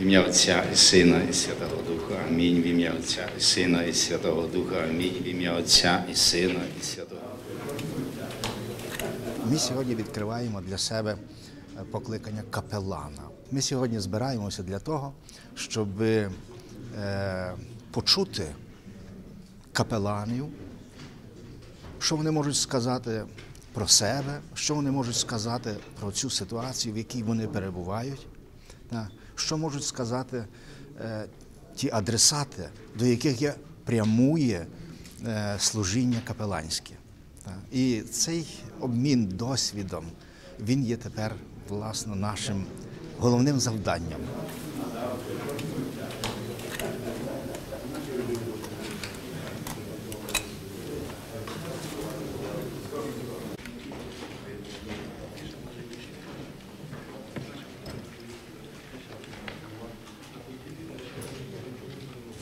ім'я Отця і Сина, і Святого Духа. Амінь. В ім'я Отця і Сина, і Святого Духа. Амінь. В ім'я Отця і Сина, і Святого Духа. Ми сьогодні відкриваємо для себе е, покликання капелана. Ми сьогодні збираємося для того, щоб е, почути капеланів, що вони можуть сказати про себе, що вони можуть сказати про цю ситуацію, в якій вони перебувають, що можуть сказати е, ті адресати, до яких я прямує е, служіння капеланське. І цей обмін досвідом він є тепер власне нашим головним завданням.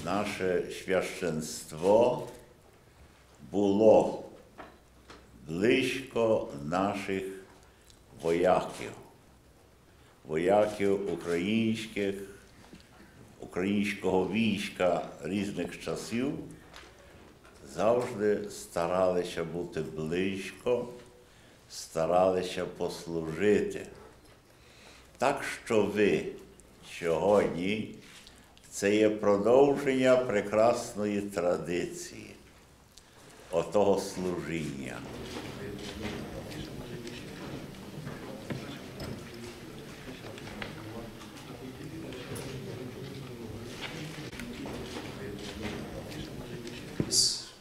Наше священство було близько наших вояків, вояків українських, українського війська різних часів, завжди старалися бути близько, старалися послужити. Так що ви сьогодні це є продовження прекрасної традиції, отого служіння.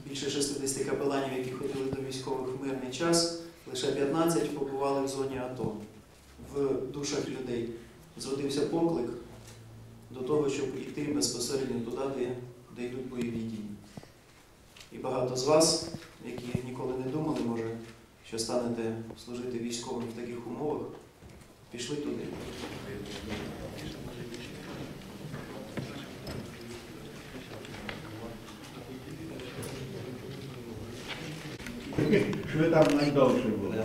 Більше 60 капеланів, які ходили до військових в мирний час, лише 15 побували в зоні АТО. В душах людей зродився поклик до того, щоб йти безпосередньо туди, де, де йдуть бойові дії. І багато з вас, які ніколи не думали, може, що станете служити військовим в таких умовах, пішли туди. Що ви там найдовше були?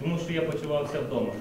Тому що я почувався вдома.